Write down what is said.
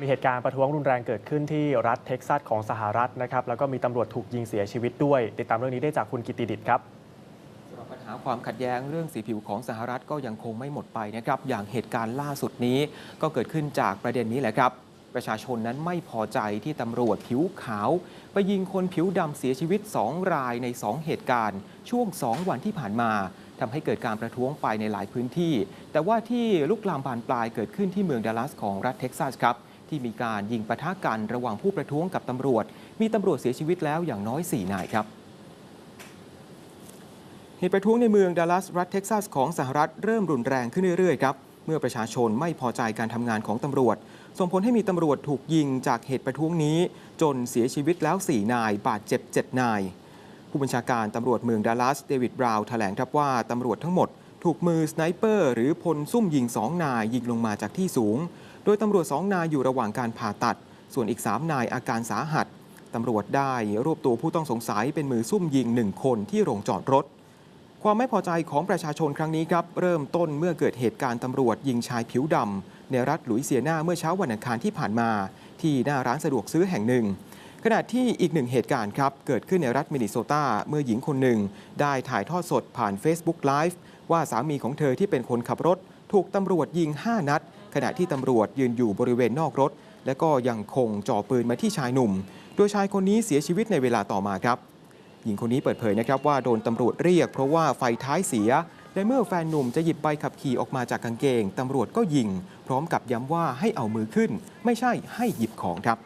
มีเหตุการณ์ประท้วงรุนแรงเกิดขึ้นที่รัฐเท็กซัสของสหรัฐนะครับแล้วก็มีตำรวจถูกยิงเสียชีวิตด้วย ติดตามเรื่องนี้ได้จากคุณกิติดิตครับสำหรับปัญหาความขัดแย้งเรื่องสีผิวของสหรัฐก็ยังคงไม่หมดไปนะครับอย่างเหตุการณ์ล่าสุดนี้ก็เกิดขึ้นจากประเด็นนี้แหละครับ ประชาชนนั้นไม่พอใจที่ตำรวจผิวขาว ไปยิงคนผิวดำเสียชีวิต 2 รายใน 2 เหตุการณ์ ช่วง 2 วันที่ผ่านมาทำให้เกิดการประท้วงไปในหลายพื้นที่ แต่ว่าที่ลุกลามบานปลายเกิดขึ้นที่เมืองดัลลัสของรัฐเท็กซัสครับ ที่มีการยิงปะทะกันระหว่างผู้ประท้วงกับตำรวจ มีตำรวจเสียชีวิตแล้วอย่างน้อย 4 นายครับเหตุประท้วงในเมืองดัลลัสรัฐเท็กซัสของสหรัฐเริ่มรุนแรงขึ้นเรื่อยๆครับเมื่อประชาชนไม่พอใจการทำงานของตำรวจ ส่งผลให้มีตำรวจถูกยิงจากเหตุประท้วงนี้ จนเสียชีวิตแล้ว 4 นาย บาดเจ็บ 7 นาย ผู้บัญชาการตำรวจเมืองดัลลัสเดวิดบราวน์แถลงครับว่าตำรวจทั้งหมด ถูกมือสไนเปอร์หรือพลซุ่มยิง2นายยิงลงมาจากที่สูง โดยตำรวจ2นายอยู่ระหว่างการผ่าตัด ส่วนอีก3นายอาการสาหัสตำรวจได้รวบตัวผู้ต้องสงสัยเป็นมือซุ่มยิงหนึ่งคนที่โรงจอดรถ ความไม่พอใจของประชาชนครั้งนี้ครับ เริ่มต้นเมื่อเกิดเหตุการณ์ตำรวจยิงชายผิวดำในรัฐหลุยเซียนาเมื่อเช้าวันอังคารที่ผ่านมา ที่หน้าร้านสะดวกซื้อแห่งหนึ่งขณะที่อีกหนึ่งเหตุการณ์ครับ เกิดขึ้นในรัฐมินนิโซตาเมื่อหญิงคนหนึ่ง ได้ถ่ายทอดสดผ่าน Facebook Live ว่าสามีของเธอที่เป็นคนขับรถ ถูกตำรวจยิง 5 นัด ขณะที่ตำรวจยืนอยู่บริเวณนอกรถ และก็ยังคงจ่อปืนมาที่ชายหนุ่ม โดยชายคนนี้เสียชีวิตในเวลาต่อมาครับ หญิงคนนี้เปิดเผยนะครับว่าโดนตำรวจเรียกเพราะว่าไฟท้ายเสียและเมื่อแฟนหนุ่มจะหยิบใบขับขี่ออกมาจากกางเกงตำรวจก็ยิง พร้อมกับย้ำว่าให้เอามือขึ้น ไม่ใช่ให้หยิบของครับ